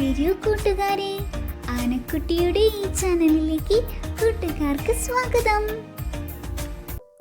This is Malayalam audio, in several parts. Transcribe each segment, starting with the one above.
വരൂ കൂട്ടുകാരെ. ആനക്കുട്ടിയുടെ ഈ ചാനലിലേക്ക് കൂട്ടുകാർക്ക് സ്വാഗതം.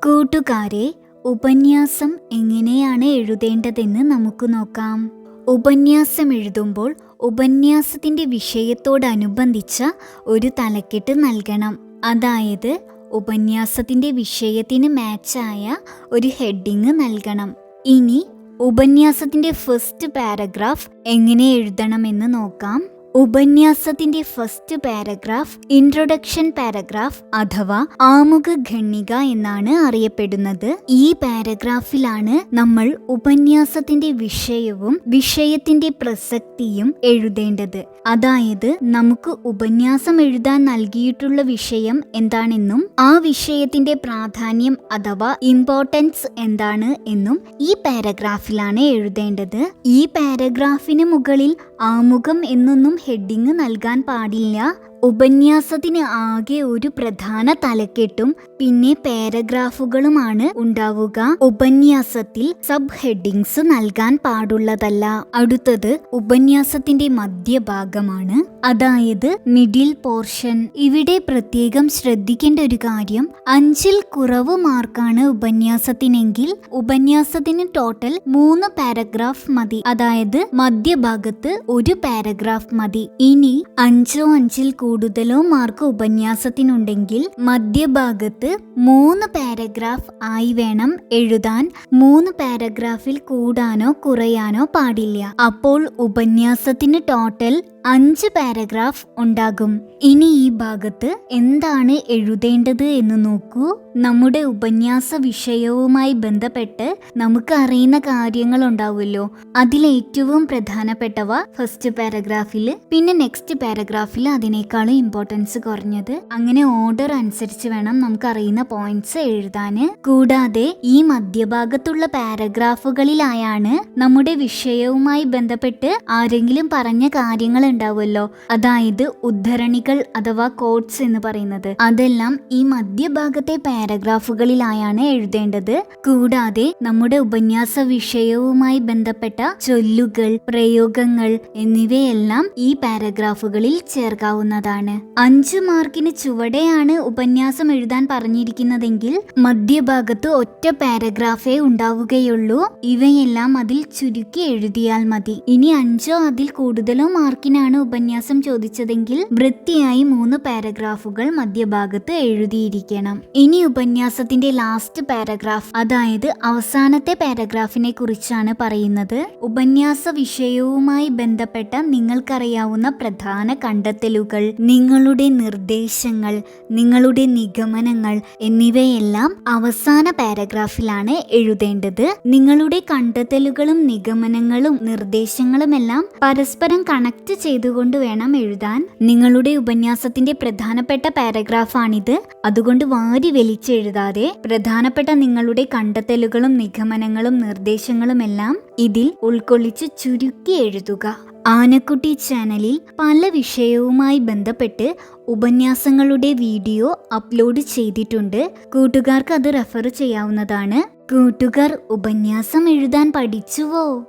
കൂട്ടുകാരെ ഉപന്യാസം എങ്ങനെയാണ് എഴുതേണ്ടതെന്ന് നമുക്ക് നോക്കാം. ഉപന്യാസം എഴുതുമ്പോൾ ഉപന്യാസത്തിന്റെ വിഷയത്തോടനുബന്ധിച്ച ഒരു തലക്കെട്ട് നൽകണം. അതായത് ഉപന്യാസത്തിന്റെ വിഷയത്തിന് മാച്ചായ ഒരു ഹെഡിങ് നൽകണം. ഇനി ഉപന്യാസത്തിന്റെ ഫസ്റ്റ് പാരഗ്രാഫ് എങ്ങനെ എഴുതണമെന്ന് നോക്കാം. ഉപന്യാസത്തിന്റെ ഫസ്റ്റ് പാരഗ്രാഫ് ഇൻട്രൊഡക്ഷൻ പാരഗ്രാഫ് അഥവാ ആമുഖ ഖണ്ണിക എന്നാണ് അറിയപ്പെടുന്നത്. ഈ പാരഗ്രാഫിലാണ് നമ്മൾ ഉപന്യാസത്തിന്റെ വിഷയവും വിഷയത്തിന്റെ പ്രസക്തിയും എഴുതേണ്ടത്. അതായത് നമുക്ക് ഉപന്യാസം എഴുതാൻ നൽകിയിട്ടുള്ള വിഷയം എന്താണെന്നും ആ വിഷയത്തിന്റെ പ്രാധാന്യം അഥവാ ഇമ്പോർട്ടൻസ് എന്താണ് എന്നും ഈ പാരഗ്രാഫിലാണ് എഴുതേണ്ടത്. ഈ പാരഗ്രാഫിന് മുകളിൽ ആമുഖം എന്നൊന്നും ഹെഡിങ് നൽകാൻ പാടില്ല. ഉപന്യാസത്തിന് ആകെ ഒരു പ്രധാന തലക്കെട്ടും പിന്നെ പാരഗ്രാഫുകളുമാണ് ഉണ്ടാവുക. ഉപന്യാസത്തിൽ സബ് ഹെഡിങ്സ് നൽകാൻ പാടുള്ളതല്ല. അടുത്തത് ഉപന്യാസത്തിന്റെ മധ്യഭാഗമാണ്. അതായത് മിഡിൽ പോർഷൻ. ഇവിടെ പ്രത്യേകം ശ്രദ്ധിക്കേണ്ട ഒരു കാര്യം അഞ്ചിൽ കുറവ് മാർക്കാണ് ഉപന്യാസത്തിനെങ്കിൽ ഉപന്യാസത്തിന് ടോട്ടൽ മൂന്ന് പാരഗ്രാഫ് മതി. അതായത് മധ്യഭാഗത്ത് ഒരു പാരഗ്രാഫ് മതി. ഇനി അഞ്ചോ അഞ്ചിൽ കൂടുതലോ മാർക്ക് ഉപന്യാസത്തിനുണ്ടെങ്കിൽ മധ്യഭാഗത്ത് മൂന്ന് പാരഗ്രാഫ് ആയി വേണം എഴുതാൻ. മൂന്ന് പാരഗ്രാഫിൽ കൂടാനോ കുറയാനോ പാടില്ല. അപ്പോൾ ഉപന്യാസത്തിന് ടോട്ടൽ അഞ്ച് പാരഗ്രാഫ് ഉണ്ടാകും. ഇനി ഈ ഭാഗത്ത് എന്താണ് എഴുതേണ്ടത് എന്ന് നോക്കൂ. നമ്മുടെ ഉപന്യാസ വിഷയവുമായി ബന്ധപ്പെട്ട് നമുക്ക് അറിയുന്ന കാര്യങ്ങൾ ഉണ്ടാവുമല്ലോ. അതിലേറ്റവും പ്രധാനപ്പെട്ടവ ഫസ്റ്റ് പാരഗ്രാഫിൽ പിന്നെ നെക്സ്റ്റ് പാരഗ്രാഫിൽ അതിനേക്കാളും ഇമ്പോർട്ടൻസ് കുറഞ്ഞത്. അങ്ങനെ ഓർഡർ അനുസരിച്ച് വേണം നമുക്ക് അറിയുന്ന പോയിന്റ്സ് എഴുതാന് കൂടാതെ ഈ മധ്യഭാഗത്തുള്ള പാരഗ്രാഫുകളിലായാണ് നമ്മുടെ വിഷയവുമായി ബന്ധപ്പെട്ട് ആരെങ്കിലും പറഞ്ഞ കാര്യങ്ങൾ ഉണ്ടാവുമല്ലോ. അതായത് ഉദ്ധരണികൾ അഥവാ കോട്സ് എന്ന് പറയുന്നത്. അതെല്ലാം ഈ മധ്യഭാഗത്തെ പാരഗ്രാഫുകളിലായാണ് എഴുതേണ്ടത്. കൂടാതെ നമ്മുടെ ഉപന്യാസ വിഷയവുമായി ബന്ധപ്പെട്ട ചൊല്ലുകൾ പ്രയോഗങ്ങൾ എന്നിവയെല്ലാം ഈ പാരഗ്രാഫുകളിൽ ചേർക്കാവുന്നതാണ്. അഞ്ചു മാർക്കിന് ചുവടെയാണ് ഉപന്യാസം എഴുതാൻ പറഞ്ഞിരിക്കുന്നതെങ്കിൽ മധ്യഭാഗത്ത് ഒറ്റ പാരഗ്രാഫേ ഉണ്ടാവുകയുള്ളൂ. ഇവയെല്ലാം അതിൽ ചുരുക്കി എഴുതിയാൽ മതി. ഇനി അഞ്ചോ അതിൽ കൂടുതലോ മാർക്കിനാണ് ഉപന്യാസം ചോദിച്ചതെങ്കിൽ വൃത്തിയായി മൂന്ന് പാരഗ്രാഫുകൾ മധ്യഭാഗത്ത് എഴുതിയിരിക്കണം. ഇനി ഉപന്യാസത്തിന്റെ ലാസ്റ്റ് പാരഗ്രാഫ് അതായത് അവസാനത്തെ പാരഗ്രാഫിനെ കുറിച്ചാണ് പറയുന്നത്. ഉപന്യാസ വിഷയവുമായി ബന്ധപ്പെട്ട നിങ്ങൾക്കറിയാവുന്ന പ്രധാന കണ്ടെത്തലുകൾ നിങ്ങളുടെ നിർദ്ദേശങ്ങൾ നിങ്ങളുടെ നിഗമനങ്ങൾ എന്നിവയെല്ലാം അവസാന പാരഗ്രാഫിലാണ് എഴുതേണ്ടത്. നിങ്ങളുടെ കണ്ടെത്തലുകളും നിഗമനങ്ങളും നിർദ്ദേശങ്ങളുമെല്ലാം പരസ്പരം കണക്ട് ചെയ്തുകൊണ്ട് വേണം എഴുതാൻ. നിങ്ങളുടെ ഉപന്യാസത്തിന്റെ പ്രധാനപ്പെട്ട പാരഗ്രാഫാണിത്. അതുകൊണ്ട് വാരി വലിച്ചെഴുതാതെ പ്രധാനപ്പെട്ട നിങ്ങളുടെ കണ്ടെത്തലുകളും നിഗമനങ്ങളും നിർദ്ദേശങ്ങളും എല്ലാം ഇതിൽ ഉൾക്കൊള്ളിച്ച് ചുരുക്കി എഴുതുക. ആനക്കുട്ടി ചാനലിൽ പല വിഷയവുമായി ബന്ധപ്പെട്ട് ഉപന്യാസങ്ങളുടെ വീഡിയോ അപ്ലോഡ് ചെയ്തിട്ടുണ്ട്. കൂട്ടുകാർക്ക് അത് റെഫർ ചെയ്യാവുന്നതാണ്. കൂട്ടുകാർ ഉപന്യാസം എഴുതാൻ പഠിച്ചുവോ?